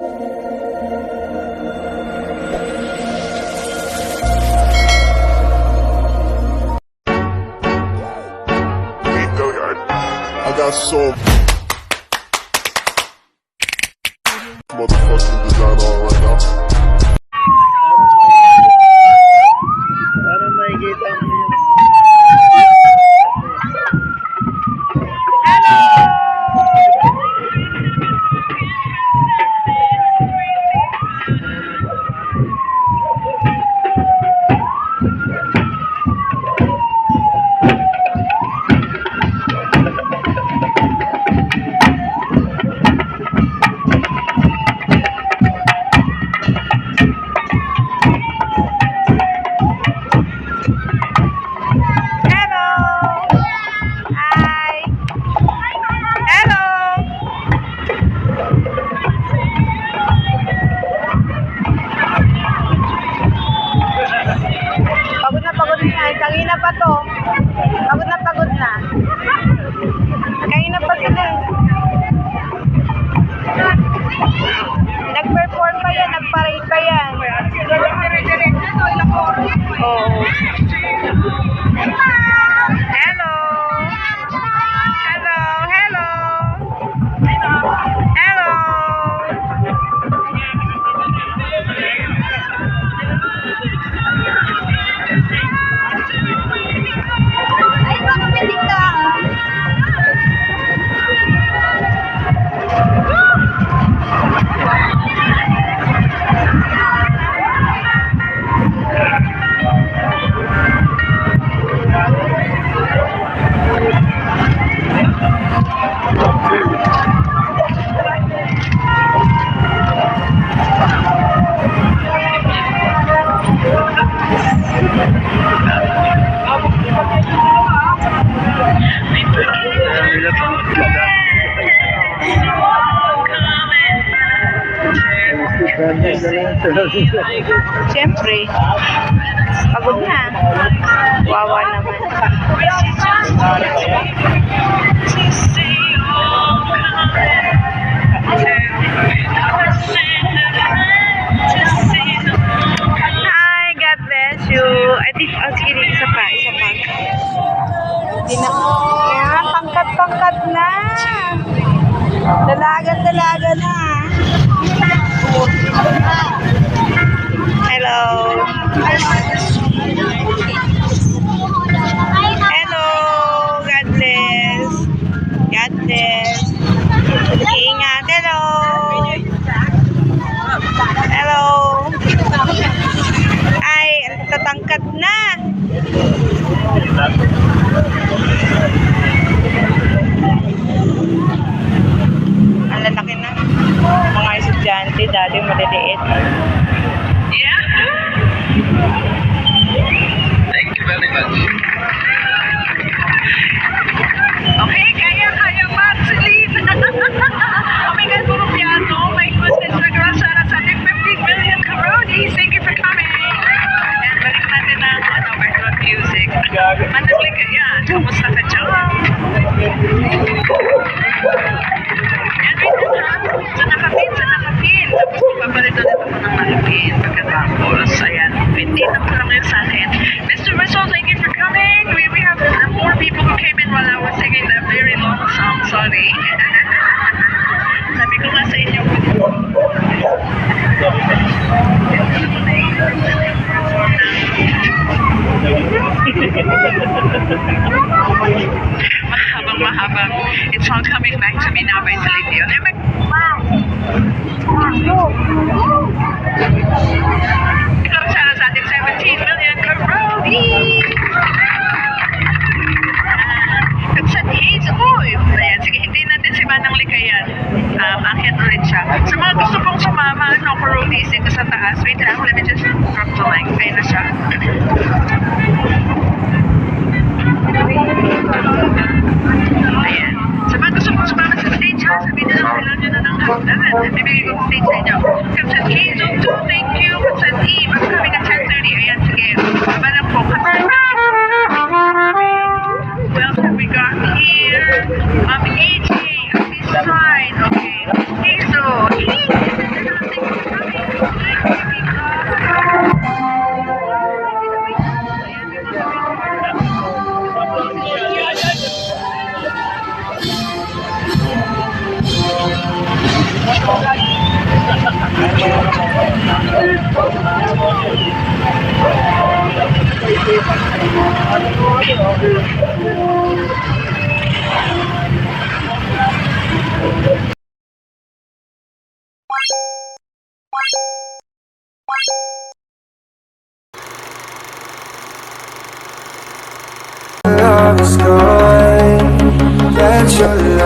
I got some motherfucking design now. Chao. Siyempre. Pagod na. Wawa naman. Dalaga-dalaga na. Dati maliliit. Thank you very much. Okay, kaya kaya Marceline. oh my God, puro piano. My goodness, sa ating 15 million cronies. Thank you for coming. And balik natin ang ano, background music. Managli ka yan. Kamusta ka dyan? Malapin. Pagkatapos, ayan. Hindi na po lang yung sa akin. Mr. Russell, thank you for coming. We, we have uh, more people who came in while I was singing that very long song. Sorry. Sabi ko nga sa inyo, mahabang mahabang. It's all coming back to me now by Celine Dion. Eh, let me just drop the mic. trainer shot. Love is gone. That your